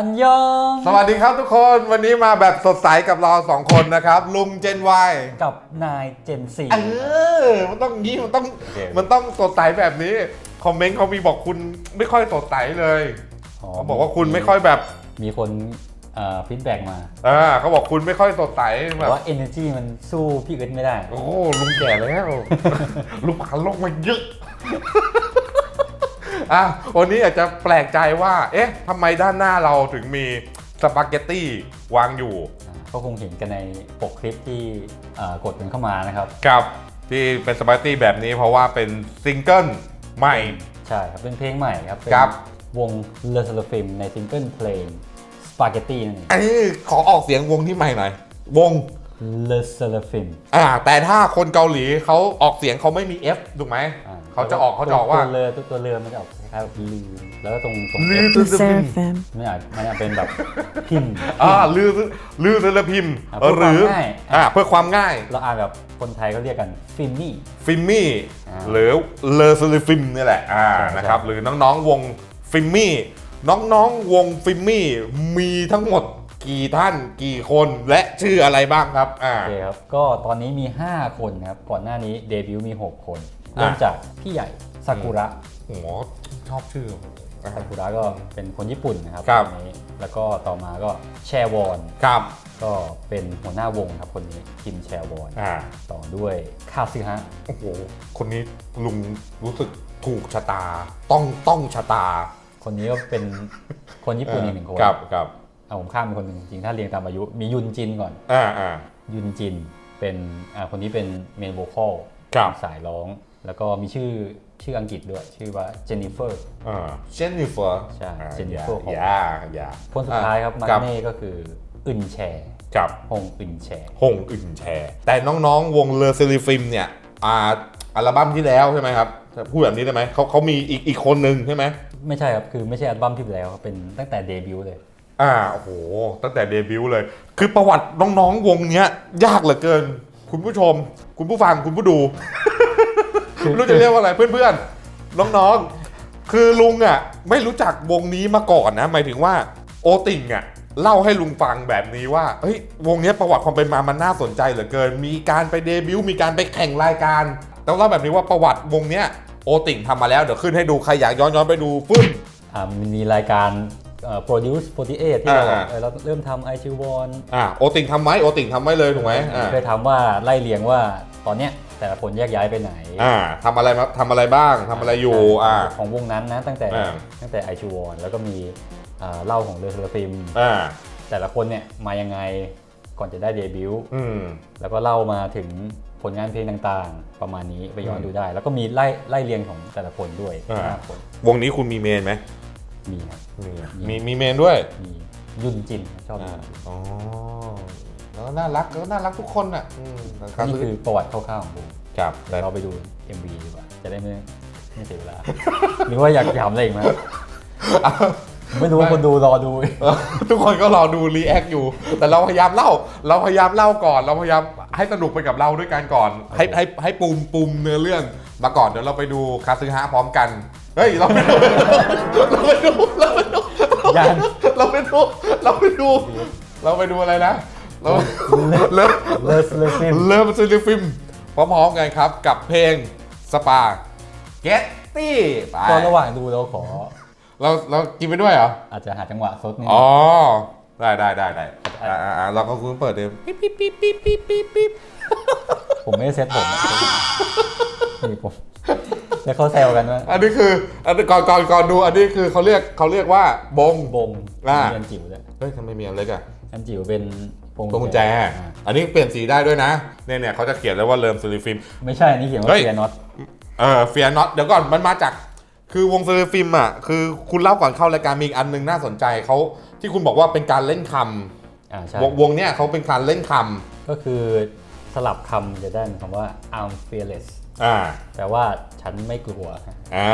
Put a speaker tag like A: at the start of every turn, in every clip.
A: อันยอง
B: สวัสดีครับทุกคนวันนี้มาแบบสดใสกับเราสองคนนะครับ ลุงเจนวาย
A: กับนายเจนซี
B: เออมันต้องงี้มันต้อง
A: โอเค
B: มันต้องสดใสแบบนี้ คอมเมนต์เขามีบอกคุณไม่ค่อยสดใสเลยเขาบอกว่าคุณไม่ค่อยแบบ
A: มีคนฟีดแบ็กมา
B: เออเขาบอกคุณไม่ค่อยสดใสแบ
A: แต่
B: บ
A: ว่า energy มันสู้พี่เอิร์ธไม่ได้
B: โอ้โหลุงแก่แล้วลุงผ่านโลกมาเยอะ อะวันนี้อาจจะแปลกใจว่า เอ๊ะทำไมด้านหน้าเราถึงมีสปาเกตตี้วางอยู่
A: ก็คงเห็นกันในปกคลิปที่เอ่อกดกันเข้ามานะครับ
B: กับที่เป็นสปาเกตตี้แบบนี้เพราะว่าเป็นซิงเกิลใหม่
A: ใช่ครับ เป็นเพลงใหม่ครับเป็น
B: ครับ
A: วง Le s e l f i m ในซิงเกิลเพลง Spaghetti นั่นเอง
B: อันนี้ขอออกเสียงวงที่ใหม่หน่อยวง
A: Le s e l f i m
B: อ่าแต่ถ้าคนเกาหลีเขาออกเสียงเขาไม่มี F ถูกไหม เขาจะออกเขาจะออกว่า
A: ตัวเรือตัวตัวเรือมันจะออกคล้ายๆแบบลือแล้วก็ตรงตรง
B: ลือ
A: F
B: The
C: Seraphim.
A: มันอาจมันอาจเป็นแบบพิมพ์
B: อ่าลือลือเซลพิมพ์
A: อะเพื่อ
B: หรือ
A: ความง่าย
B: อ่าเพื่อความง่าย
A: เราอ่านแบบคนไทยเขาเรียกกันฟิมมี่
B: ฟิมมี่
A: อ่า
B: หรือเลอซลิฟิมนี่แหละอ่า
A: ใช่
B: นะครับ
A: ใช่
B: หรือน้องๆวงฟิมมี่น้องๆวงฟิมมี่มีทั้งหมดกี่ท่านกี่คนและชื่ออะไรบ้างครับอ่า
A: โอเคครับ ก็ตอนนี้มี 5 คนนะครับ ก่อนหน้านี้เดบิวต์มี 6 คน เริ่ม
B: อะ
A: จากพี่ใหญ่ซากุระ
B: โอ้โหชอบชื่ออ่า
A: ซากุระก็เป็นคนญี่ปุ่นนะครับ
B: ครับ
A: นนี้แล้วก็ต่อมาก็แชวอน
B: ครับ
A: ก็เป็นหัวหน้าวงครับคนนี้คิมแชวอน
B: อ่า
A: ต่อด้วยคาซึฮะ
B: โอ้โหคนนี้ลุงรู้สึกถูกชะตา ต้องต้องชะตา
A: คนนี้ก็เป็นคนญี่ปุ่นอีกหนึ่งคน
B: ครับครับ
A: เอาผมข้ามไปคนหนึ่งจริงๆถ้าเรียงตามอายุ มียุนจินก่อน
B: อ่าอ่า
A: ยุนจินเป็นอ่าคนนี้เป็นเมนโวคอล
B: ครับ
A: สายร้อง แล้วก็มีชื่อชื่ออังกฤษด้วย ชื่อว่าเจนนิเฟอร์
B: อ่าเจนนิเฟอร์
A: ใช่
B: อ่า
A: Jennifer
B: อย่า
A: Hall
B: อย่าอย่า
A: คนสุดท้ายครับมา
B: กับ
A: เน่ก็คืออึนแชร์
B: กับ
A: ฮงอึนแชร์
B: หงอึ่นแชร์แต่น้องๆ วงเลอซิลิฟิมเนี่ยอ่าอัลบั้มที่แล้วใช่ไหมครับพูดแบบนี้ได้ไหมเขาเขามีอีกอีกคนหนึ่งใช่ไหม
A: ไม่ใช่ครับ คือไม่ใช่อัลบั้มที่แล้วครับเป็นตั้งแต่เดบิวต์เลย
B: อ่าโอ้โห ตั้งแต่เดบิวต์เลย คือประวัติน้องๆวงเนี้ย ยากเหลือเกิน คุณผู้ชม คุณผู้ฟังคุณผู้ดู
A: คือ
B: ไม่ รู้จะเรียกว่าอะไรเพื่อนๆ น้องๆ คือลุงอะ ไม่รู้จักวงนี้มาก่อนนะ หมายถึงว่าโอติงอะเล่าให้ลุงฟังแบบนี้ว่าเฮ้ยวงเนี้ยประวัติความเป็นมามันน่าสนใจเหลือเกิน มีการไปเดบิวต์มีการไปแข่งรายการต้องเล่าแบบนี้ว่าประวัติวงเนี้ยโอติงทำมาแล้วเดี๋ยวขึ้นให้ดูใครอยากย้อนย้อนๆไปดูฟึ่ม
A: อ่ามันมีรายการเอ่อ produce 48ที่เรา
B: อ่า
A: เออเราเริ่มทำไอชิวอน
B: อ่าโอติงทำไหมโอติงทำไว้เลยถูกไหมอ่า
A: เคยทำว่าไล่เรียงว่าตอนเนี้ย แต่ละคนแยกย้ายไปไหน
B: อ่าทำอะไรมาทำอะไรบ้างทำอะไรอยู่อ่า
A: ของวงนั้นนะตั้งแต่
B: อ่า
A: ตั้งแต่ไอชิวอนแล้วก็มีอ่าเล่าของเรือเซลฟิม
B: อ่า
A: แต่ละคนเนี่ยมายังไงก่อนจะได้เดบิวต์
B: อืม
A: แล้วก็เล่ามาถึงผลงานเพลงต่างๆ ประมาณนี้ไปย้อน
B: อืม
A: ดูได้ แล้วก็มีไล่ไล่เรียงของแต่ละคนด้วย
B: อ่า
A: ห้าคน
B: วงนี้คุณมีเมนไหม
A: มีครับ
B: มีมีมีเมนด้วย
A: มียุนจินชอบ
B: อ่า
A: ยุนจิน
B: อ๋อ แล้วน่ารักก็น่ารักทุกคนอะอืมนะครับ
A: นี่คือประวัติคร่าวๆของวง
B: ครับแต่
A: เดี๋ยวเราไปดู MV ดีกว่า จะได้ไม่ไม่เสียเวลา หรือว่าอยากถามอะไรอีกไหมไม่รู้ว่าคนดูรอดู
B: เออทุกคนก็รอดูรีแอคอยู่ แต่เราพยายามเล่า เราพยายามเล่าก่อน เราพยายามให้สนุกไปกับเราด้วยกันก่อน ให้ให้ให้ปูมปูมเนื้อเรื่องมาก่อนเดี๋ยวเราไปดูคาซึฮะพร้อมกัน เฮ้ยเราไปดูเราไปดูเราไปดู
A: ยัง
B: เราไปดูเราไปดูเราไปดูอะไรนะ เราเริ่ม
A: เลสเลฟิม
B: เริ่มซีรีส์ฟิล์มพร้อมๆกันครับกับเพลงสปาเกตตี้ไป
A: ก็ระหว่างดูเราขอ
B: เราเรากินไปด้วยเหรอ
A: อาจจะหาจังหวะซดนิด
B: อ๋
A: นึ
B: องได้ได้ได้ได้อ่าอ่าอ่าเราก็คุณเปิดเลยปิ๊บปิ๊บปิ๊บปิ๊บปิ๊บปิ๊บปิ๊บ
A: ผมไม่ได้เซ็ตผมนะนี่ผมแล้วเขาแซวกันว่า
B: อันนี้คืออันนี้ก่อนก่อนก่อนดูอันนี้คือเขาเรียกเขาเรียกว่าบง
A: บง
B: อ่า
A: มีอันจิ๋วด้วย
B: เฮ้ยทำไมมีอันเล็กอะ
A: อันจิ๋วเป็น พวง
B: ตัวกุญแจ
A: อ่า
B: อันนี้เปลี่ยนสีได้ด้วยนะ เนี่ยเนี่ยเขาจะเขียนเลยว่าเริ่มซีรีส์ฟิล์ม
A: ไม่ใช่ อันนี้เขียนว่า
B: เฮ้ย
A: เฟียน็อต
B: เออเฟียน็อตเดี๋ยวก่อนมันมาจากคือวงซีรีส์ฟิล์มอะคือคุณเล่าก่อนเข้ารายการมีอีกอันหนึงน่าสนใจเขาที่คุณบอกว่าเป็นการเล่นค
A: อ่าใช่ำ
B: วงวงเนี้ยเขาเป็นการเล่นค
A: ก็คือสลับคำจะได้เป็นคำว่า I'm fearless ำ
B: อ่า
A: แปลว่าฉันไม่กลัว
B: อ่า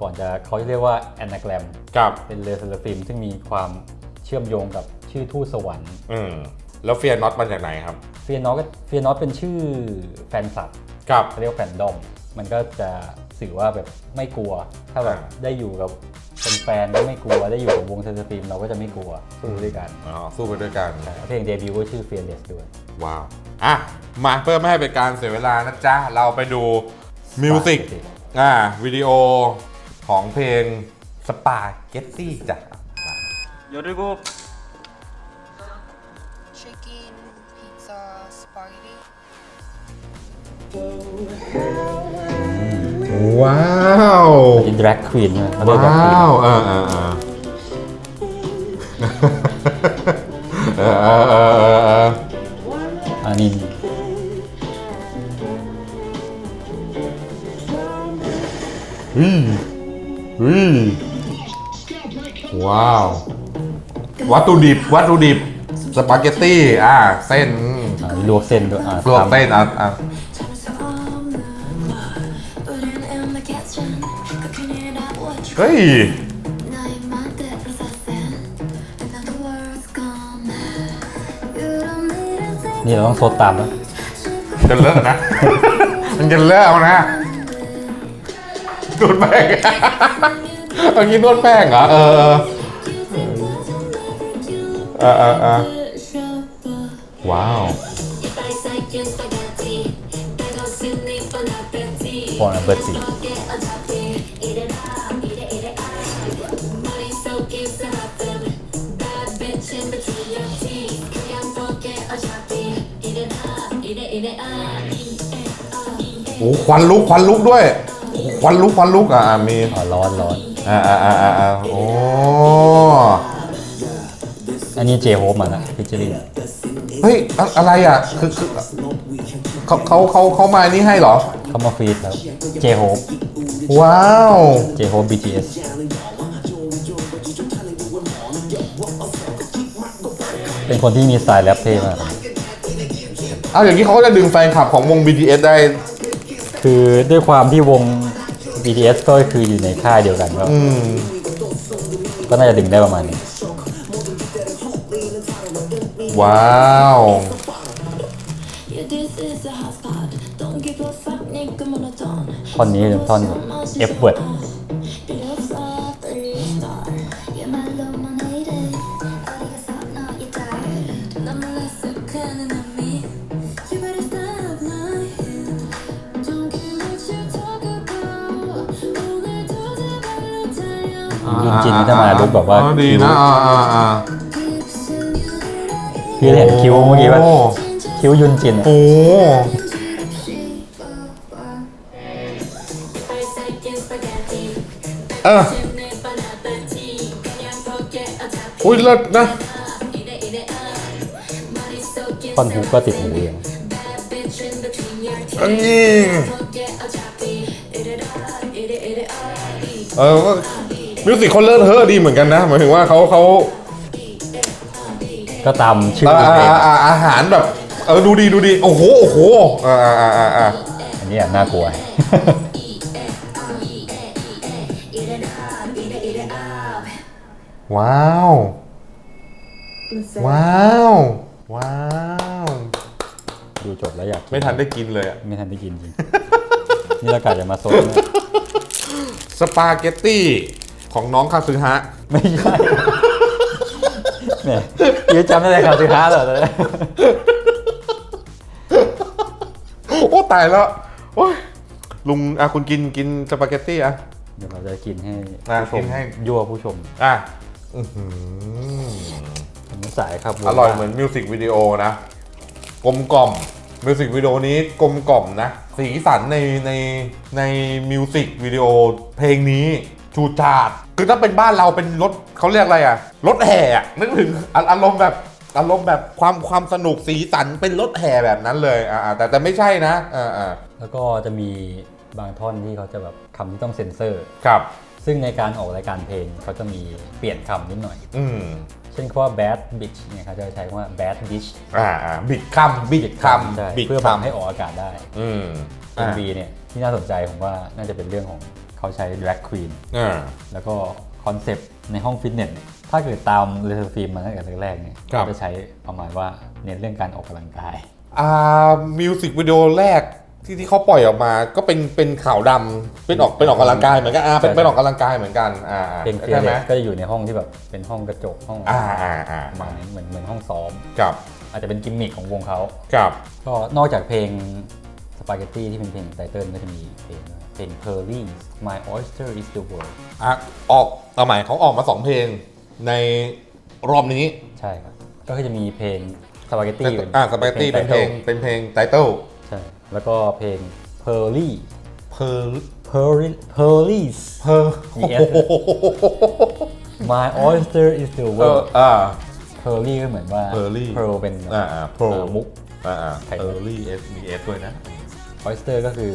A: ก่อนจะเขาเรียกว่า anagram
B: กับ
A: เป็นเลเซอร์ฟิล์มซึ่งมีความเชื่อมโยงกับ ชื่อทูตสวรรค์
B: อืมแล้วเฟียน็อตมาจากไหนครับ
A: เฟียน็อตเฟียน็อตเป็นชื่อแฟนคลับ
B: กับ
A: เขาเรียกว่าแฟนดอม มันก็จะสื่อว่าแบบไม่กลัว ถ้าแบบ
B: อ่า
A: ได้อยู่กับ แฟนๆก็ไม่กลัวได้อยู่กับวงเซนสตรีมเราก็จะไม่กลัวสู้ด้วยกัน
B: อ๋อสู้ไปด้วยกัน
A: เพลงเดบิวต์ก็ชื่อ Fearless ด้วย
B: ว้าว อ่ะ มาเพื่อไม่ให้เป็นการเสียเวลานะจ๊ะ เราไปดูมิวสิก อ่า วิดีโอของเพลงสปาเกตตี้จ้ะ
C: 열일곱
B: ว้าว
A: เป็น drag queen ใช่ไหมเขาเรียก drag
B: ว้า
A: queen
B: วเออเออเออเออเออเออเออเออ
A: อันนี้
B: เฮ้ยเฮ้ยว้าว วัตถุดิบวัตถุดิบสปาเกตตี้อ่าเส้น
A: อ่าลวกเส้นด้วยอ่า
B: ลวก
A: ทำ
B: เส้นอะอะ เฮ้ย
A: นี่เราต้องซดตามนะ
B: จะเลอะนะ มันจะเลอะเอานะนวดแป้งเอางี้นวดแป้งเหรอ เออเออเออเออว้าว
A: ฟอนเบิร์ดสี
B: อ้ควันลุกควันลุกด้วยควันลุกควันลุกอะอะมี
A: อ่าร้อนร้อน
B: อ่าอ่าอ่าอ่าอ่าโอ้
A: อันนี้เจโฮปมานะพิจิริน
B: เฮ้ยอะอะไรอะคือคือเขาเขาเขาเขามานี่ให้เหรอ
A: เขามาฟีดแล้วเจโฮป
B: ว้าว
A: เจโฮป BTS เป็นคนที่มีสไตล์แรปเท่มาก
B: เอาอย่างนี้เขาก็จะดึงแฟนคลับของวง BTS ได้
A: คือด้วยความที่วง BTS ก็คืออยู่ในค่ายเดียวกันก็
B: อืม
A: ก็น่าจะดึงได้ประมาณนี้
B: ว้าว
A: ท่อนนี้เป็นท่อน F word ยุนจินนี่ถ้ามาลุกแบบว่า
B: อ๋อดี
A: คิ้ว
B: นะอ่าอ่าอ่า
A: พี่เห็นคิ้วเมื่อกี้ป่ะ
B: โคิ้
A: วยุนจินอะ
B: โอ้เอออุ้ยเลิศนะ
A: ท่อนฮุกก็ติดหูอย่าง
B: อันนี้เออก็ มิวสิกเขาเลิศเทอะดีเหมือนกันนะหมายถึงว่าเขาเขา
A: ก็ตามชื่อ
B: อ่า
A: เพลง
B: อ่าอ่าอาหารแบบเออดูดีดูดีโอ้โหโอ้โหอ่าอ่าอ่าอ่าอ่า
A: อันนี้อะน่ากลัว
B: ว้าว ว้าว ว้าว
A: ดูจบแล้วอยากกิ
B: ไม่ทันได้กินเลยอะ
A: ไม่ทันได้กินจริง นี่เรากะจะมาโซนนะ
B: สปาเกตตี้ ของน้องคาซึฮะ
A: ไม่ใช่เนี่ยยืจำได้เลยครับสิฮะเหรอตอนนี้
B: โอ้ตายแล้วโอ้ยลุงอะคุณกินกินสปาเกตตี้อะ
A: เดี๋ยวเราจะกินให้
B: อะ
A: ผู้ช
B: กิ
A: ม
B: นให้
A: ยั่วผู้ชม
B: อะอื้อหือ
A: ผมสายครับ
B: อร่อยเหมือนมิวสิกวิดีโอนะกลมกล่อมมิวสิกวิดีโอนี้กลมกล่อมนะ สีสันในในในมิวสิกวิดีโอเพลงนี้ ชูจาดคือถ้าเป็นบ้านเราเป็นรถเขาเรียกอะไรอะรถแห่อะนึกถึงอะอารมณ์แบบอารมณ์แบบความความสนุกสีสันเป็นรถแห่แบบนั้นเลยอ่าแต่แต่ไม่ใช่นะอ่าอ่า
A: แล้วก็จะมีบางท่อนที่เขาจะแบบคำที่ต้องเซ็นเซอร์
B: ครับ
A: ซึ่งในการออกรายการเพลงเขาจะมีเปลี่ยนคำนิดหน่อย
B: อืม
A: เช่นคำว่า bad bitch เนี่ยเขาจะใช้คำว่า bad bitch
B: อ่าอ่าบิดคำบิดคำ
A: ใช่
B: บิด
A: เพื่อแบบ
B: คำ
A: ให้ออกอากาศได้
B: อืมอ่า
A: MV เนี่ยที่น่าสนใจผมว่าน่าจะเป็นเรื่องของ เขาใช้ drag queen
B: อ่า
A: แล้วก็คอนเซปต์ในห้องฟิตเนสเนี่ยถ้าเกิดตามเรสฟิล์มมาตั้งแต่แรกๆเนี่ย
B: ครับ
A: เขาจะใช้ประมาณว่าเน้นเรื่องการออกกำลังกาย
B: อ่ามิวสิกวิดีโอแรกที่ที่เขาปล่อยออกมาก็เป็นเป็นขาวดำเป็นออกเป็นออกกำลังกายเหมือนกันอ่าเป็นเป็นออกกำลังกายเหมือนกันอ่าอ่า
A: เพลงเฟีย
B: ใช่ไหม
A: สก็จะอยู่ในห้องที่แบบเป็นห้องกระจกห้อง
B: อ่าอ่าอ่า
A: ประมาณนี้เหมือนเหมือนห้องซ้อม
B: กับ
A: อาจจะเป็นกิมมิคของวงเขา
B: กับ
A: ก็นอกจากเพลงสปาเกตตี้ที่เป็นเพลงไตเติ้ลก็จะมีเพลง เพลง Pearly My Oyster is the World
B: อะออกเอาใหม่เขาออกมาสองเพลงในรอบนี้
A: ใช่ครับ ก็คือจะมีเพลงสปาเกตตี้
B: อ่าสปาเกตตี้เป็นเพลงเป็นเพลงไตเติ้ล
A: ใช่แล้วก็เพลง Pearly
B: เพอร์
A: Pearly Pearly
B: เพอร์
A: มี S ด้วย My Oyster is the
B: เออ
A: World
B: อ่า
A: Pearly ก็เหมือนว่า
B: Pearly
A: Pearl เป็นแบบ
B: อ่าอ่าโปร
A: เอ่อมุก
B: อ่าอ่า
A: ไข่
B: เออร์ลี่เอสมีเอสด้วยนะ
A: Oyster ก็คือ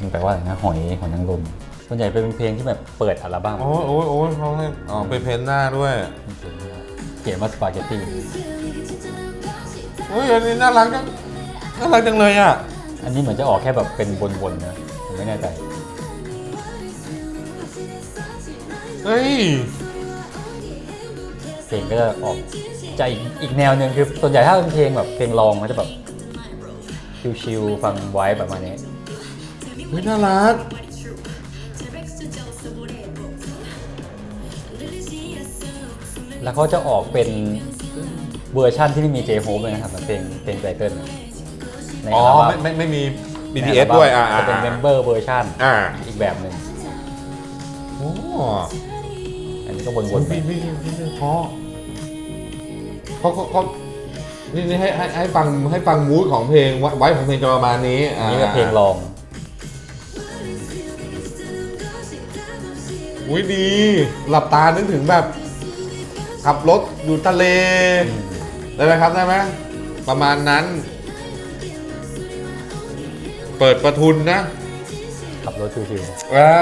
A: มันแปลว่าอะไรนะหอยหอยนางรมส่วนใหญ่เป็นเพลงที่แบบเปิดอัลบั้ม
B: โอ้ยโอ้ยโอ้ยเขาให้อ๋อไปเพ้นหน้าด้วย
A: เขียนว่าสปาเกตตี้
B: โอ้ยอันนี้น่ารักจังน่ารักจังเลยอะ
A: อันนี้เหมือนจะออกแค่แบบเป็นวนๆนะผมไม่แน่ใจ
B: เฮ้ย
A: เพลงก็จะออกจะอีกอีกแนวหนึ่งคือส่วนใหญ่ถ้าเป็นเพลงแบบเพลงลองมันจะแบบชิลๆฟังไว้ประมาณนี้
B: เฮ้ยน่ารัก
A: แล้วเขาจะออกเป็นเวอร์ชั่นที่ไม่มีเจโฮปเลยนะครับแบบเพลงเพลงไตเติ้ลใน
B: อ๋อ
A: อัลบั้
B: ไม่ไม่ไม่มี
A: ใน
B: BTS
A: อัลบั้ม
B: ด้วยอ่าอ่า
A: จะเป็นเมมเบอร์เวอร์ชัน
B: อ่า
A: อีกแบบหนึ่ง
B: โอ้
A: อันนี้ก็วนๆไป
B: พี่พี่พี่พี่เพราะเขาเขาเขานี่นี่ให้ให้ให้ฟังให้ฟังมูดของเพลงไว้ไว้ของเพลงจะประมาณนี้
A: อันนี้ก็เพลงลอง
B: อุ้ยดี หลับตานึกถึงแบบ ขับรถอยู่ทะเล ได้ไหมครับได้ไหมประมาณนั้น เปิดประทุนนะ
A: ขับรถชิว
B: อ่า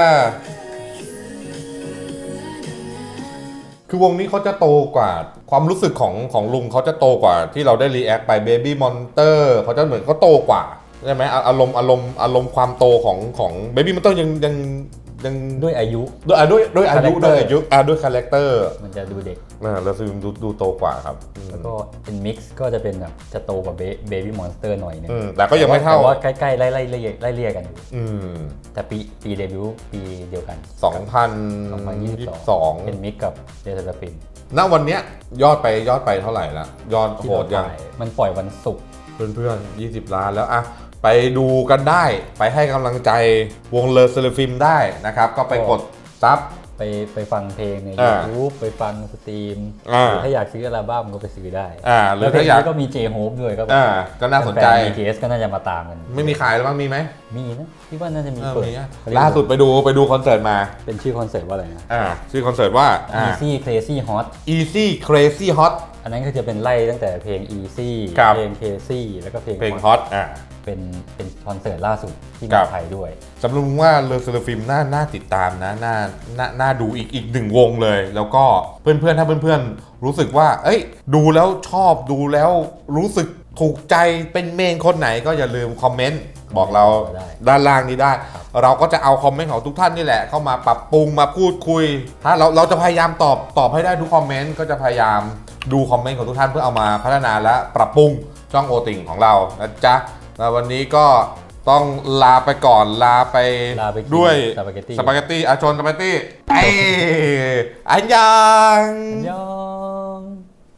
B: คือวงนี้เขาจะโตกว่าความรู้สึกของของลุงเขาจะโตกว่า ที่เราได้รีแอคไป Baby Monster เขาจะเหมือนเขาโตกว่าใช่ไหมอะอารมณ์อารมณ์อารมณ์ความโตของของ Baby Monster ยังยัง ยัง
A: ๆด้วยอายุ
B: ด้วยอะด้วยด้วยอายุ
A: Character
B: ด้วยอายุอะด้วยคาแรคเตอร์
A: มันจะดูเด็ก
B: อ่าแล้วซึมดูดูโตกว่าครับอืม
A: แล้วก็เป็นมิกซ์ก็จะเป็นแบบจะโตกว่าเบบี้มอนสเตอร์หน่อยนึง
B: อืมแต่ก็ยังไม่เท่า
A: แต่ว่าใกล้ๆไล่ไล่ไล่ไล่เรียกกันอยู่
B: อืม
A: แต่ปีปีเดบิวต์ปีเดียวกัน
B: สองพันยี่สิบสอง
A: 2022 เป็นมิกกับเดซาฟิน
B: ณวันเนี้ยยอดไปยอดไปเท่าไหร่ละยอดโหดยัง
A: มันปล่อยวันศุกร์
B: เพื่อนๆ20 ล้านแล้วอะ ไปดูกันได้ ไปให้กำลังใจวงเลอเซลฟิมได้นะครับ ก็ไปกดซับ
A: ไปไปฟังเพลงใน
B: อ่า
A: YouTube ไปฟังสตรีม
B: อ่า
A: หรือถ้าอยากซื้ออัลบั้มก็ไปซื้อได้
B: อ่าหรือ
A: แล้วเพล
B: ถ้างอยาก
A: นี้ก็มี J Hope ด้วยก็แบบ
B: อ่าก็น่าสนใจ
A: แฟ BTS ก็น่าจะมาตามกัน
B: ไม่มีขายแล้วบ้างมีไหม
A: มีนะพี่ว่าน่าจะมี
B: เออ
A: เปิด
B: มีอะล่าสุดไปดูไปดูคอนเสิร์ตมา
A: เป็นชื่อคอนเสิร์ตว่าอะไรนะ
B: อ่าชื่อคอนเสิร์ตว่าอ่า
A: Easy Crazy Hot
B: Easy Crazy Hot
A: อันนั้นก็จะเป็นไล่ตั้งแต่เพลง Easy
B: ครับ
A: เพลง Crazy แล้วก็เพลง
B: เพลง
A: Hot
B: Hot อ่า
A: เป็นเป็นคอนเสิร์ตล่าสุดที่
B: ครั
A: มา
B: บ
A: ไทยด้วย
B: สำหรับลุงว่าเลอเซลฟิมน่าน่าติดตามนะน่าน่าน่าดูอีกอีกหนึ่งวงเลย แล้วก็เพื่อนๆ ถ้าเพื่อนๆ รู้สึกว่า เอ้ย ดูแล้วชอบดูแล้วรู้สึกถูกใจเป็นเมนคนไหนก็อย่าลืมคอมเมนต์บอกเรา
A: ได้
B: ด้านล่างนี้ได้ เราก็จะเอาคอมเมนต์ของทุกท่านนี่แหละ เข้ามาปรับปรุงมาพูดคุย ถ้าเราเราจะพยายามตอบตอบให้ได้ทุกคอมเมนต์ก็จะพยายามดูคอมเมนต์ของทุกท่านเพื่อเอามาพัฒนาและปรับปรุงช่องโอติ่งของเรานะจ๊ะ แล้ววันนี้ก็ต้องลาไปก่อนลาไป
A: ลาไปกิน
B: ด้วย
A: สปาเกตตี้
B: สปาเกตตี้อาชนสปาเกตตี้ไอ้อันยัง
A: ยอง